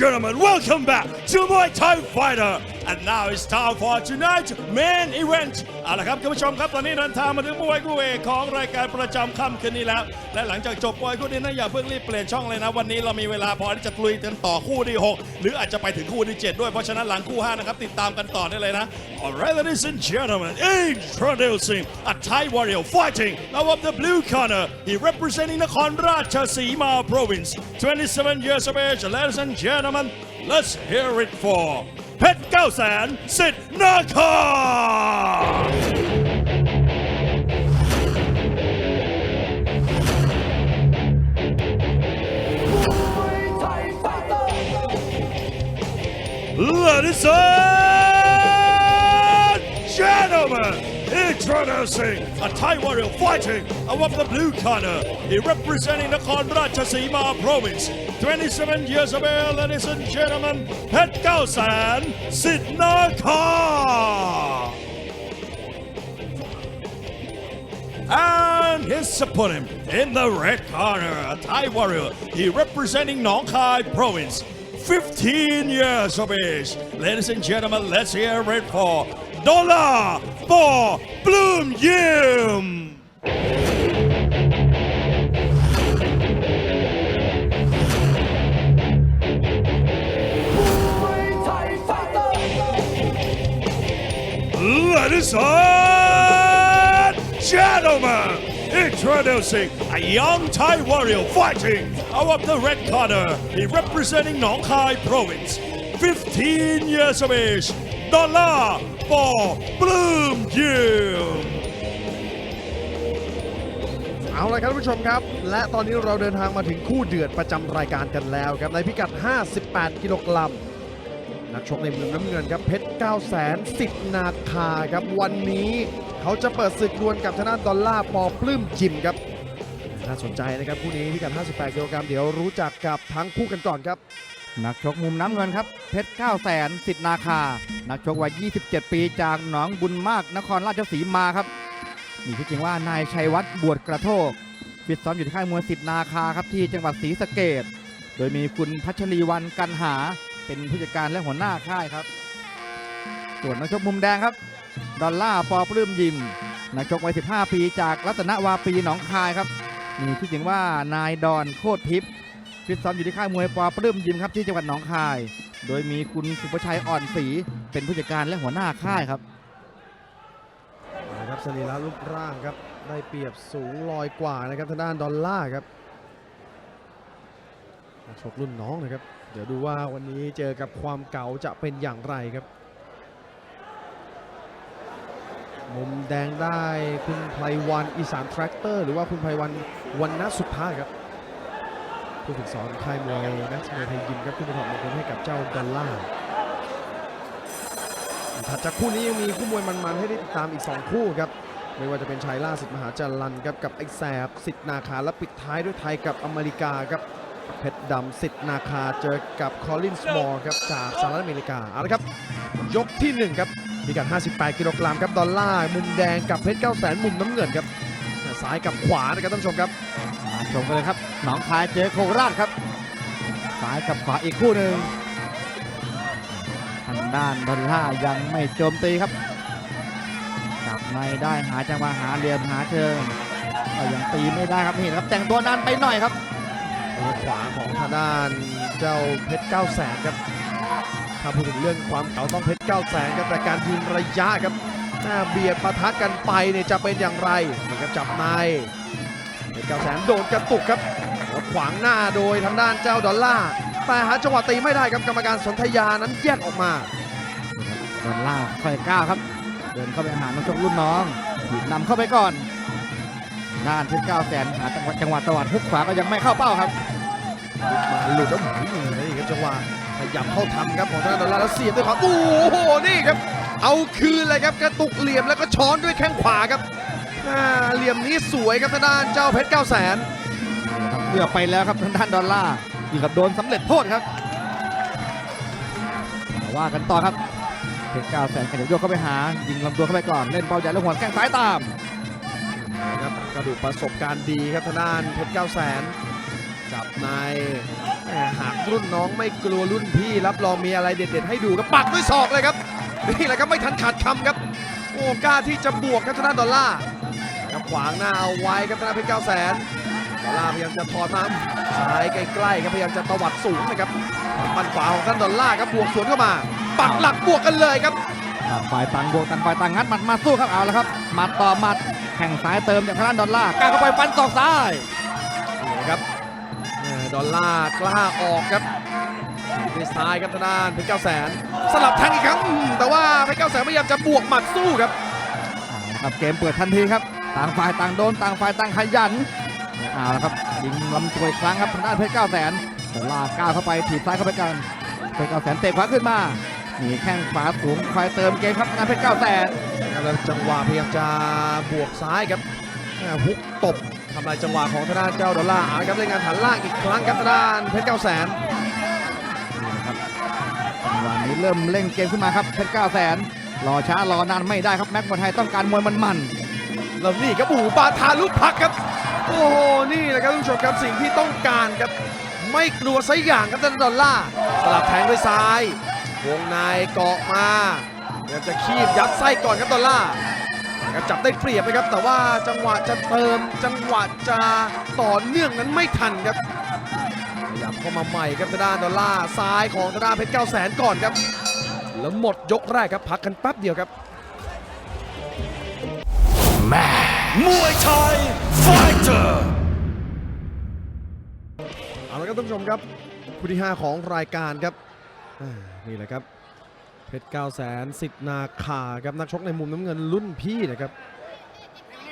Gentlemen, welcome back to Muay Thai Fighter. And now it's time for tonight's main event. เอาละครับคุณผู้ชมครับตอนนี้เดินทางมาถึงมวยคู่เอกของรายการประจำค่ำคืนนี้แล้ว และหลังจากจบมวยคู่นี้นะอย่าเพิ่งรีบเปลี่ยนช่องเลยนะ วันนี้เรามีเวลาพอที่จะลุยกันต่อคู่ที่ 6 หรืออาจจะไปถึงคู่ที่ 7 ด้วยเพราะฉะนั้นหลังคู่ 5 นะครับ ติดตามกันต่อได้เลยนะ Alright, ladies and gentlemen, introducing a Thai warrior fighting now of the blue corner. He representing the Rajasima province, 27 years of age. Ladies and gentlemen, let's hear it for Pet Gaussan Sit Naka! Ladies and gentlemen! Introducing a Thai warrior fighting above the blue corner. He representing the Rajasima province. 27 years of age, ladies and gentlemen, Pet Gausan Sidnaka. And his opponent in the red corner, a Thai warrior. He representing Nong Khai province. 15 years of age. Ladies and gentlemen, let's hear it for Dollar for Bloom Yim. Ladies and gentlemen, introducing a young Thai warrior fighting out of the red corner. He representing Nong Khai province. 15 years of age. Dollar for Bloom Yim. เอาละครับท่านผู้ชมครับ และตอนนี้เราเดินทางมาถึงคู่เดือดประจำรายการกันแล้วครับในพิกัด 58 กิโลกรัมนักชกในมุมน้ำเงินครับเพชร9แสนสิทธิ์นาคาครับ วันนี้เขาจะเปิดศึกดวลกับชนะดอลล่าปอปลื้มจิมครับน่าสนใจนะครับคู่นี้พิกัด 58 กิโลกรัมเดี๋ยวรู้จักกับทั้งคู่กันก่อนครับ นักชกมุมน้ำเงินครับ เพชร9แสนสิทธนาคา นักชกวัย 27 ปีจากหนองบุญมากนครราชสีมาครับ มีที่อจริงว่านายชัยวัฒน์บวชกระโทกฟิตซ้อมอยู่ที่ค่ายมวยสิทธนาคาครับที่จังหวัดศรีสะเกดโดยมีคุณพัชรีวันกันหาเป็นผู้จัดการและหัวหน้าค่ายครับ ส่วนนักชกมุมแดงครับ ดอลล่าปอปลื้มยิม นักชกวัย 15 ปีจากรัตนวาปีหนองคายครับ มีที่อจริงว่านายดอนโคตรทิพย์ ฟิตซ้อมอยู่ที่ค่ายมวยปอปลื้มยิมครับที่จังหวัดหนองคาย โดยมีคุณสุภชัยอ่อนศรีเป็นผู้จัดการและหัวหน้าค่ายครับนะครับสรีระรูปร่างครับได้เปรียบสูงลอยกว่านะครับทางด้านดอลล่าครับนักชกรุ่นน้องนะครับ เดี๋ยวดูว่าวันนี้เจอกับความเก่าจะเป็นอย่างไรครับ มุมแดงได้คุณไพรวันอีสานแทรกเตอร์ หรือว่าคุณไพรวันวันนสุภาครับ ผู้ฝึกสอนค่ายมวยนักมวยไทยยิมครับขึ้นมาถอดมงคลให้กับเจ้าดอลล่าถัดจากคู่นี้ยังมีคู่มวยมันๆให้ได้ติดตามอีก 2 คู่ครับไม่ว่าจะเป็นชัยล่าสิทธิ์มหาจารันครับกับไอ้แสบสิทธิ์นาคาและปิดท้ายด้วยไทยกับอเมริกาครับเพชรดำสิทธิ์นาคาเจอกับคอลินสมอร์ครับจากสหรัฐอเมริกาเอาละครับ ยกที่ 1 ครับพิกัด 58 กิโลกรัมครับดอลลาร์มุมแดงกับเพชร9แสนมุมน้ำเงินครับซ้ายกับขวานะครับท่านผู้ชมครับ ชมกันเลยครับหนองคายเจอโคราชครับซ้ายกับขวาอีกคู่หนึ่งทางด้านดอลล่ายังไม่โจมตีครับจับในได้หาจังหวะหาเหลี่ยมหาเชิงก็ยังตีไม่ได้ครับนี่ครับ แต่งตัวนานไปหน่อยครับขวาของทางด้านเจ้าเพชร9 0 0แสนครับถ้าพูดถึงเรื่องความเก่าต้องเพชร9 0 0แสนครับแต่การยืนระยะครับหน้าเบียดปะทะกันไปเนี่ยจะเป็นอย่างไรนี่ครับจับใน เพชร9 0 0แสนโดนกระตุกครับแล้วขวางหน้าโดยทางด้านเจ้าดอลล่าร์แต่หาจังหวะตีไม่ได้ครับกรรมการสนธยานั้นแยกออกมาดอลล่าร์ค่อยก้าวครับ เดินเข้าไปหานักชกรุ่นน้องถีบนำเข้าไปก่อนด้านเพชรเก้าแสนหาจังหวะจังหวะตวัดฮุกขวาก็ยังไม่เข้าเป้าครับมาหลุดแล้วหมุนนี่ครับจังหวะขยับเข้าทำครับของทางด้านดอลลาร์แล้วเสียบด้วยขวาโอ้โหนี่ครับ เอาคืนเลยครับกระตุกเหลี่ยมแล้วก็ช้อนด้วยแข้งขวาครับอ่า เหลี่ยมนี้สวยครับทางด้านเจ้าเพชร9 0 0แสนครับเลือกไปแล้วครับทางด้านดอลลาร์ยิงกับโดนสำเร็จโทษครับมาว่ากันต่อครับเพชรเก้าแสนขยับโยกเข้าไปหา ยิงลำตัวเข้าไปก่อน เล่นเป้าใหญ่แล้วหัวแข้งซ้ายตามนะครับกระดูกประสบการณ์ดีครับทางด้านเพชร9 0 0แสนจับในแหมหากรุ่นน้องไม่กลัวรุ่นพี่รับรองมีอะไรเด็ด ๆ ให้ดูครับปักด้วยศอกเลยครับนี่แหละครับไม่ทันขาดคำครับโอ้กล้าที่จะบวกครับทางด้านดอลลาร์ ครับขวางหน้าเอาไว้ครับทางด้านเพชรเก้าแสนดอลลาร์พยายามจะถอดมาซ้ายใกล้ๆครับพยายามจะตวัดสูงนะครับปันขวาของท่านดอลลาร์ครับบวกสวนเข้ามาปักหลักบวกกันเลยครับต่างฝ่ายต่างบวกต่างฝ่ายต่างงัดหมัดมาสู้ครับเอาละครับหมัดต่อหมัดแข่งซ้ายเติมจากทางด้านดอลลาร์กล้าเข้าไปฟันศอกซ้ายนี่นะครับแหม่ดอลลาร์กล้าออกครับด้วยซ้ายครับทางด้านเพชรเก้าแสนสลับแทงอีกครั้งอืมแต่ว่าเพชรเก้าแสนพยายามจะบวกหมัดสู้ครับเอาละครับเกมเปิดทันทีครับ ต่างฝ่ายต่างโดนต่างฝ่ายต่างขยันเอาละครับยิงลำตัวอีกครั้งครับทางด้านเพชรเก้าแสนดอลลาร์ก้าวเข้าไปถีบซ้ายเข้าไปกันเพชรเก้าแสนเตะขวาขึ้นมามีแข้งขวาสูงคอยเติมเกมครับทางด้านเพชรเก้าแสนนะครับแล้วจังหวะพยายามจะบวกซ้ายครับแหม่ฮุกตบทำลายจังหวะของทางด้านเจ้าดอลลาร์เอาละครับเล่นงานฐานล่างอีกครั้งครับทางด้านเพชรเก้าแสนจังหวะนี้เริ่มเร่งเกมขึ้นมาครับเพชรเก้าแสนรอช้ารอนานไม่ได้ครับแม็กมวยไทยต้องการมวยมันๆ แล้วนี่ครับโอ้โหปาทาลูกพักครับ โอ้โห นี่แหละครับทุกผู้ชมครับสิ่งที่ต้องการครับ ไม่กลัวสักอย่างครับด้านดอลล่าสลับแทงด้วยซ้าย วงในเกาะมาพยายามจะคีบยัดไส้ก่อนครับดอลลาครับจับได้เปรียบนะครับ แต่ว่าจังหวะจะเติมจังหวะจะต่อเนื่องนั้นไม่ทันครับขยับเข้ามาใหม่ครับทางด้านดอลล่าซ้ายของทางด้านเพชรเก้าแสนก่อนครับ แล้วหมดยกแรกครับพักกันแป๊บเดียวครับ มวยไทยไฟเตอร์เอาละครับท่านผู้ชมครับคู่ที่ 5 ของรายการครับอ่านี่แหละครับ เพชร9 0 0 0 0สิทธิ์นาคาครับนักชกในมุมน้ำเงินรุ่นพี่นะครับ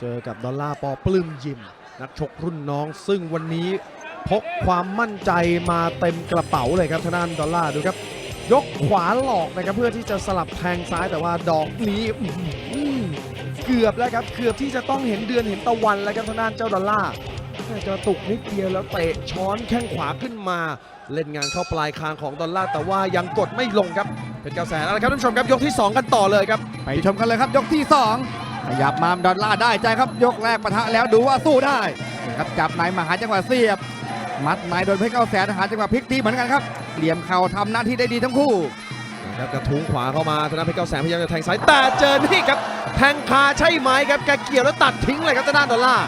เจอกับดอลลาร์ปอปลื้มยิม นักชกรุ่นน้อง ซึ่งวันนี้พกความมั่นใจมาเต็มกระเป๋าเลยครับทางด้านดอลลาร์ดูครับ ยกขวาหลอกนะครับเพื่อที่จะสลับแทงซ้ายแต่ว่าดอกนี้อื้อหือ เกือบแล้วครับเกือบที่จะต้องเห็นเดือนเห็นตะวันแล้วครับทางด้านเจ้าดอลลาร์น่าจะตุกนิดเดียวแล้วเตะช้อนแข้งขวาขึ้นมา เล่นงานเข้าปลายคางของดอลลาร์แต่ว่ายังกดไม่ลงครับเป็นกระแสแล้วนะครับท่านผู้ชมครับยกที่ 2 กันต่อเลยครับไปชมกันเลยครับยกที่ 2 ขยับมาดอลลาร์ได้ใจครับ ยกแรกปะทะแล้วดูว่าสู้ได้นี่ครับจับในมาหาจังหวะเสียบ มัดในโดนเพชรเก้าแสนหาจังหวะพลิกตีเหมือนกันครับเหลี่ยมเข่าทำหน้าที่ได้ดีทั้งคู่นะครับกระทุ้งขวาเข้ามาธนาเพชรเก้าแสนพยายามจะแทงซ้ายแต่เจอนี่ครับแทงคาใช่ไหมครับแกเกี่ยวแล้วตัดทิ้งเลยครับทางด้านดอลลาร์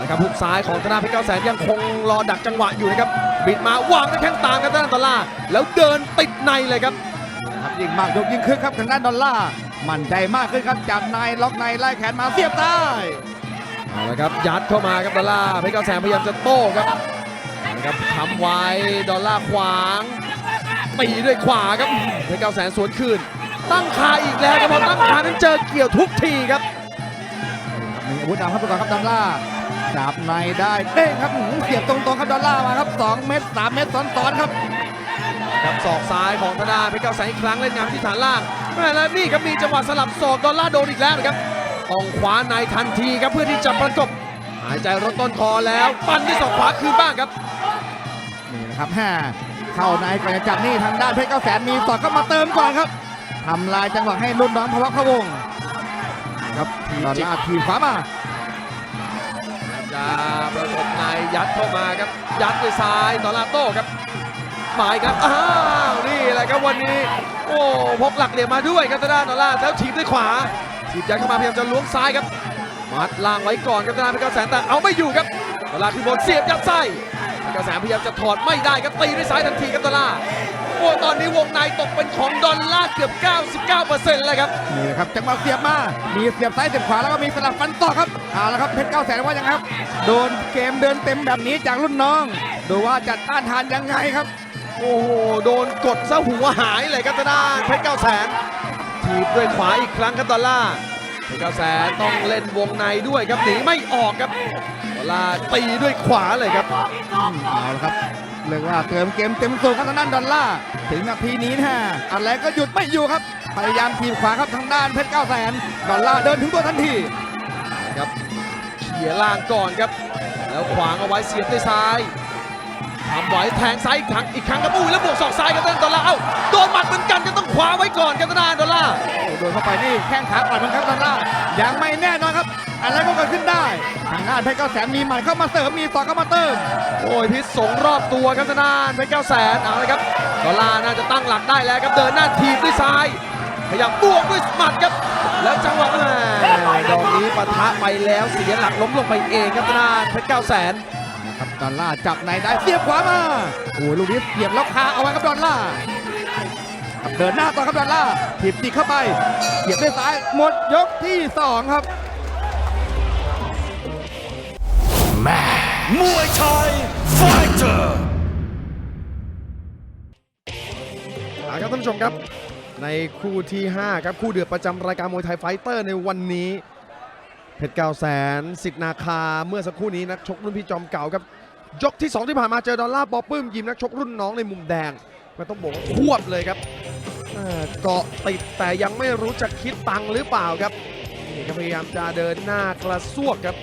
นะครับหุกซ้ายของธนาเพชรเก้าแสนยังคงรอดักจังหวะอยู่นะครับบิดมาวางด้วยแข้งตามครับทางด้านดอลลาร์แล้วเดินติดในเลยครับครับยิ่งมากยกยิ่งคึกครับทางด้านดอลลาร์มั่นใจมากขึ้นครับจับในล็อกในไล่แขนมาเสียบใต้เอาละครับยัดเข้ามาครับดอลลาร์เพชรเก้าแสนพยายามจะโต้ครับนะครับทำไว้ดอลลาร์ขวางตีด้วยขวาครับเพชรเก้าแสนสวนคืน ตั้งคาอีกแล้วครับพอตั้งคานั้นเจอเกี่ยวทุกทีครับมีอาวุธนำครับไปก่อนครับดอลลาร์จับในได้เด้งครับหืมเสียบตรงๆครับดอลลาร์มาครับ 2 เม็ด3เม็ดซ้อนๆครับครับศอกซ้ายของธนาเพชรเก้าแสนอีกครั้งเล่นงานที่ฐานล่างแม่แล้วนี่ครับมีจังหวะสลับศอกดอลลาร์โดนอีกแล้วนะครับต้องขวาในทันทีครับเพื่อที่จะประกบหายใจรถต้นคอแล้วปั้นด้วยศอกขวาคืนบ้างครับนี่นะครับแฮ่เข้าในก่อนจะจับนี่ทางด้านเพชรเก้าแสนมีสอดเข้ามาเติมก่อนครับ ทำลายจังหวะให้รุ่นน้องพะวักพะวงครับดอลลาร์ทีบขวามาจะประกบในยัดเข้ามาครับ ยัดด้วยซ้ายดอลลาร์โต้ครับหมายครับอ้าวนี่แหละครับวันนี้ โอ้พกหลักเหลี่ยมมาด้วยครับทางด้านดอลลาร์แล้วถีบด้วยขวาถีบยัดเข้ามาพยายามจะล้วงซ้ายครับมัดล่างไว้ก่อนครับทางด้านเพชรเก้าแสนแต่เอาไม่อยู่ครับดอลลาร์ขึ้นบนเสียบยัดไส้เพชรเก้าแสนพยายามจะถอดไม่ได้ครับตีด้วยซ้ายทันทีครับดอลลา ร์โอ้ตอนนี้วงในตกเป็นของดอลลาร์เกือบ 99%เลยครับ นี่แหละครับจังหวะเสียบมา มีเสียบซ้ายเสียบขวาแล้วก็มีสลับฟันต่อครับเอาละครับเพชรเก้าแสนว่ายังไงครับ โดนเกมเดินเต็มแบบนี้จากรุ่นน้อง ดูว่าจัดต้านทานยังไงครับ โอ้โห โดนกดซะหัวหายเลยครับทางด้านเพชรเก้าแสนถีบด้วยขวาอีกครั้งครับดอลลาร์เพชรเก้าแสนต้องเล่นวงในด้วยครับหนีไม่ออกครับดอลลาร์ตีด้วยขวาเลยครับอืมเอาละครับ เรียกว่าเติมเกมเต็มสูบครับทางด้านดอลลาร์ถึงนาทีนี้นะอะไรก็หยุดไม่อยู่ครับ พยายามทีบขวาครับทางด้านเพชรเก้าแสนดอลลาร์เดินถึงตัวทันทีครับเขี่ยล่างก่อนครับ แล้วขวางเอาไว้เสียบด้วยซ้ายทำไว้แทงซ้ายอีกครั้งอีกครั้งครับอุ้ยแล้วบวกศอกซ้ายครับทางด้านดอลลาร์เอ้าโดนหมัดเหมือนกันก็ต้องขวาไว้ก่อนครับทางด้านดอลลาร์โอ้โดนเข้าไปนี่แข้งขาอ่อนเหมือนกันดอลลาร์ยังไม่แน่นอนครับ อะไรก็เกิดขึ้นได้ ทางด้านเพชรเก้าแสนมีหมัดเข้ามาเสริมมีต่อเข้ามาเติม โอ้ยพิษสงรอบตัวครับทางด้านเพชรเก้าแสนเอาละครับดอลลาร์น่าจะตั้งหลักได้แล้วครับเดินหน้าทีบด้วยซ้ายพยายามบวกด้วยหมัดครับ แล้วจังหวะแม่ดอกนี้ปะทะไปแล้วเสียหลักล้มลงไปเองครับทางด้านเพชรเก้าแสนครับดอลล่าร์จับในได้เสียบขวามาโอ้ยลูกนี้เสียบแล้วคาเอาไว้ครับดอลล่าร์ครับเดินหน้าต่อครับดอลล่าร์ถีบจิกเข้าไปเสียบด้วยซ้ายหมดยกที่สองครับ มวยไทยไฟเตอร์เอาครับท่านผู้ชมครับ ในคู่ที่ 5 ครับ คู่เดือดประจำรายการมวยไทยไฟเตอร์ในวันนี้เพชรเก้าแสนสิทธนาคาเมื่อสักครู่นี้นักชกรุ่นพี่จอมเก่าครับ ยกที่ 2 ที่ผ่านมาเจอดอลลาร์ปอปื้มยิมนักชกรุ่นน้องในมุมแดงก็ต้องบอกว่าควบเลยครับเกาะติดแต่ยังไม่รู้จะคิดตังหรือเปล่าครับนี่ก็พยายามจะเดินหน้ากระซวกครับ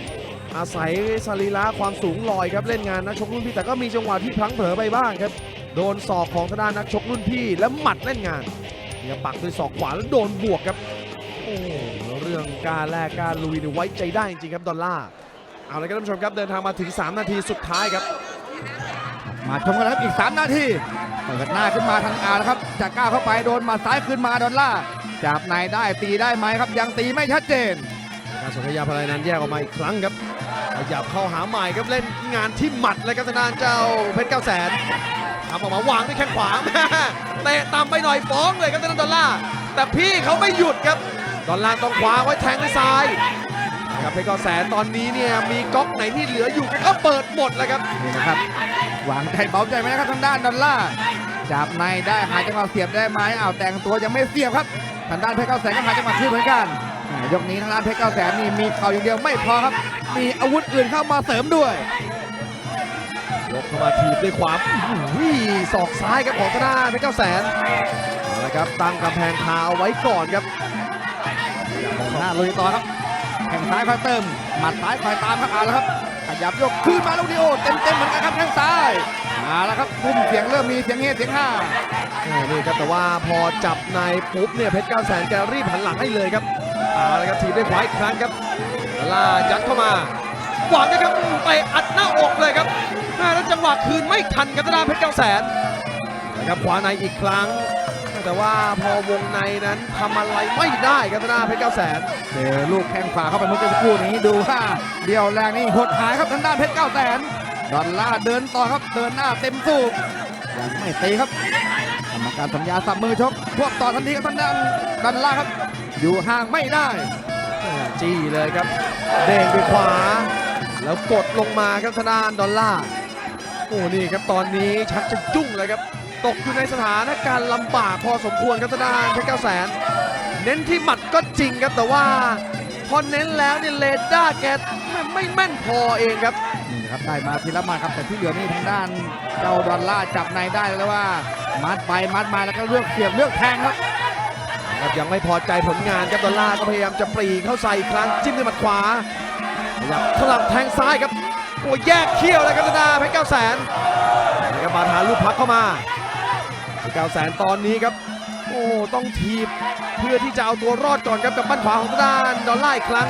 อาศัยสรีระความสูงลอยครับเล่นงานนักชกรุ่นพี่แต่ก็มีจังหวะที่พลั้งเผลอไปบ้างครับ โดนศอกของทางด้านนักชกรุ่นพี่แล้วหมัดเล่นงานเนี่ยปักด้วยศอกขวาแล้วโดนบวกครับโอ้เรื่องการแลกการลุยเนี่ยไว้ใจได้จริงๆครับดอลลาร์เอาละครับท่านผู้ชมครับเดินทางมาถึง 3 นาทีสุดท้ายครับ มาชมกันแล้วครับอีก 3 นาทีเปิดหน้าขึ้นมาทางอาแล้วครับจะก้าวเข้าไปโดนหมาซ้ายขึ้นมาดอลล่าร์จับในได้ตีได้ไหมครับ ยังตีไม่ชัดเจนการสนธยาพลายนั้นแยกออกมาอีกครั้งครับ ขยับเข้าหาใหม่ครับเล่นงานที่หมัดเลยครับทางด้านเจ้าเพชรเก้าแสนทำออกมาวางด้วยแข้งขวาเตะตามไปหน่อยฟ้องเลยครับทางด้านดอลลาแต่พี่เขาไม่หยุดครับดอลลาต้องขวาไว้แทงด้วยซ้ายครับเพชรเก้าแสนตอนนี้เนี่ยมีก๊อกไหนที่เหลืออยู่ก็เปิดหมดแล้วครับนี่นะครับวางใจเบาใจไหมนะครับทางด้านดอลล่าจับในได้หาจังหวะเสียบได้ไหมอ้าวแต่งตัวยังไม่เสียบครับทางด้านเพชรเก้าแสนก็หาจังหวะขึ้นเหมือนกัน ยกนี้ทางด้านเพชรเก้าแสนนี่มีเข่าอย่างเดียวไม่พอครับ มีอาวุธอื่นเข้ามาเสริมด้วยยกเข้ามาทีบด้วยขวาอุ้ยศอกซ้ายครับของทางด้านเพชรเก้าแสนเอาละครับตั้งกำแพงคาเอาไว้ก่อนครับหน้าลุยต่อครับแข่งซ้ายคอยเติมหมัดซ้ายคอยตามครับเอาละครับขยับยกคืนมาลูกนี้โอเต็มเต็มๆเหมือนกันครับแข้งซ้ายเอาละครับพุ่มเสียงเริ่มมีเสียงเฮเสียงห้าอ่านี่ครับแต่ว่าพอจับในปุ๊บเนี่ยเพชรเก้าแสนแกรีบหันหลังให้เลยครับ เอาละครับทีบด้วยขวาอีกครั้งครับลลายัดเข้ามาหวังนะครับไปอัดหน้าอกเลยครับแม่แล้วจังหวะคืนไม่ทันครับทางด้าเพชรเก้าแสนนะครับขวาในอีกครั้ง แต่ว่าพอวงในนั้นทำอะไรไม่ได้ครับทางด้าเพชรเก้าแสนเจอลูกแข้งขวาเข้าไปเมื่อสักครู่นี้ดูว่าเดี่ยวแรงนี่หดหายครับทางด้านเพชรเก้าแสนดอลล่าเดินต่อครับเดินหน้าเต็มสูบยังไม่ตีครับกรรมการสัญญาสับมือชกพวกต่อทันทีครับทางด้านดอลล่าครับ อยู่ห่างไม่ได้จี้เลยครับ เด้งด้วยขวา แล้วกดลงมาครับทางด้านดอลล่าโอ้นี่ครับตอนนี้ชักจะยุ่งเลยครับ ตกอยู่ในสถานการณ์ลำบากพอสมควรครับทางด้านเพชรเก้าแสนเน้นที่หมัดก็จริงครับแต่ว่าพอเน้นแล้วเนี่ยเลด้าแกไม่แม่นพอเองครับนี่ครับได้มาทีละมาครับแต่ที่เหลือนี่ทางด้านเจ้าดอลล่าจับในได้แล้วว่า มัดไปมัดมาแล้วก็เลือกเสียบเลือกแทงครับ ครับยังไม่พอใจผลงานครับดอลลาก็พยายามจะปรีเข้าใส่อีกครั้งจิ้มด้วยหมัดขวาขยับสลับแทงซ้ายครับโอ้แยกเขี้ยวเลยครับธนาเพชรเก้าแสนนี่ครับบาทาลูกพักเข้ามาเพชรเก้าแสนตอนนี้ครับ โอ้ต้องทีบเพื่อที่จะเอาตัวรอดก่อนครับกับบ้านขวาของทางด้านดอลลาอีกครั้ง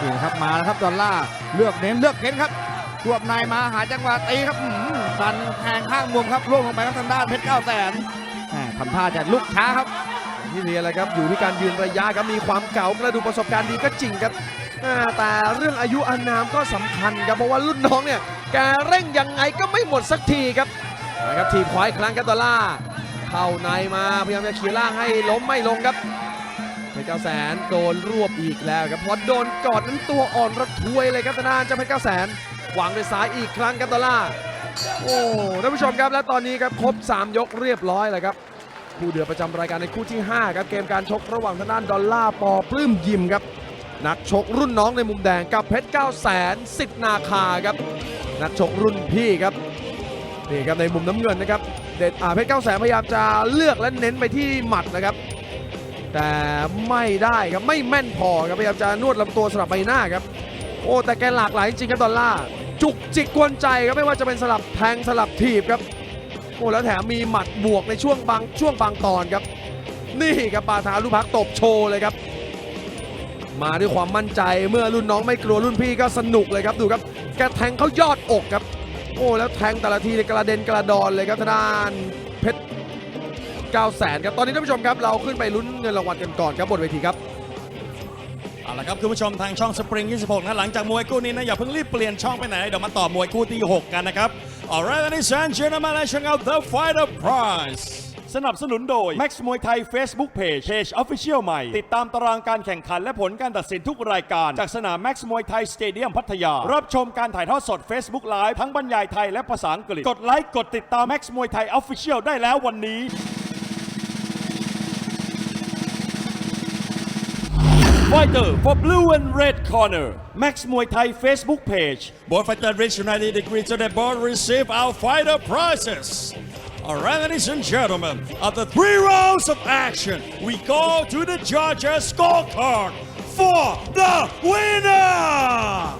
นี่ครับมาแล้วครับดอลล่าเลือกเน้นเลือกเค้นครับรวบในมาหาจังหวะตีครับดันแทงข้างมุมครับล่วงลงไปครับทางด้านเพชรเก้าแสนทำท่าจะลุกช้าครับ ที่เรียนเลยครับอยู่ที่การยืนระยะครับมีความเก่ากระดูกประสบการณ์ดีก็จริงครับแต่เรื่องอายุอานามก็สำคัญครับเพราะว่ารุ่นน้องเนี่ยแกเร่งยังไงก็ไม่หมดสักทีครับนะครับทีมขวาอีกครั้งครับดอลล่าเข้าในมาพยายามจะขี่ล่างให้ล้มไม่ลงครับเพชรเก้าแสนโดนรวบอีกแล้วครับพอโดนกอดนั้นตัวอ่อนระทวยเลยครับทางด้านเจ้าเพชรเก้าแสนวางด้วยซ้ายอีกครั้งครับดอลล่าโอ้ท่านผู้ชมครับและตอนนี้ครับครบสามยกเรียบร้อยแล้วครับ คู่เดือดประจำรายการในคู่ที่ 5 ครับ เกมการชกระหว่างทางด้านดอลล่าปอปลื้มยิมครับ นักชกรุ่นน้องในมุมแดงกับเพชร9 0 0แสนสิทธนาคาครับ นักชกรุ่นพี่ครับนี่ครับในมุมน้ำเงินนะครับเด็ดอาเพชร9 0 0แสนพยายามจะเลือกและเน้นไปที่หมัดนะครับ แต่ไม่ได้ครับไม่แม่นพอครับพยายามจะนวดลำตัวสลับใบหน้าครับโอ้แต่แกหลากหลายจริงครับดอลล่าจุกจิกกวนใจครับไม่ว่าจะเป็นสลับแทงสลับถีบครับ โอ้แล้วแถมมีหมัดบวกในช่วงบางช่วงบางตอนครับ นี่ครับปาทาลูกพักตบโชว์เลยครับ มาด้วยความมั่นใจเมื่อรุ่นน้องไม่กลัวรุ่นพี่ก็สนุกเลยครับดูครับแกแทงเขายอดอกครับ โอ้แล้วแทงแต่ละทีในยกระเด็นกระดอนเลยครับทางด้านเพชร9แสนครับตอนนี้ท่านผู้ชมครับเราขึ้นไปลุ้นเงินรางวัลกันก่อนครับบนเวทีครับ เอาละครับคุณผู้ชมทางช่องสปริง 26 นะหลังจากมวยคู่นี้นะอย่าเพิ่งรีบเปลี่ยนช่องไปไหน เดี๋ยวมาต่อมวยคู่ที่ 6 กันนะครับ Alright ladies and gentlemen let's check out the fighter prize สนับสนุนโดย Max มวยไทย Facebook Page Page Official ใหม่ ติดตามตารางการแข่งขันและผลการตัดสินทุกรายการ จากสนาม Max มวยไทยสเตเดียมพัทยา รับชมการถ่ายทอดสด Facebook Live ทั้งบรรยายไทยและภาษาอังกฤษ กดไลค์ กดติดตาม Max มวยไทย Official ได้แล้ววันนี้ Fighter for blue and red corner. Max Muay Thai Facebook page. Both fighter reach 90 degrees so they both receive our fighter prizes. Alright ladies and gentlemen after three rounds of action we go to the judges scorecard for the winner.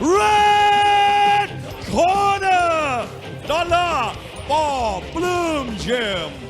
Red corner Dollar for Bloom Gym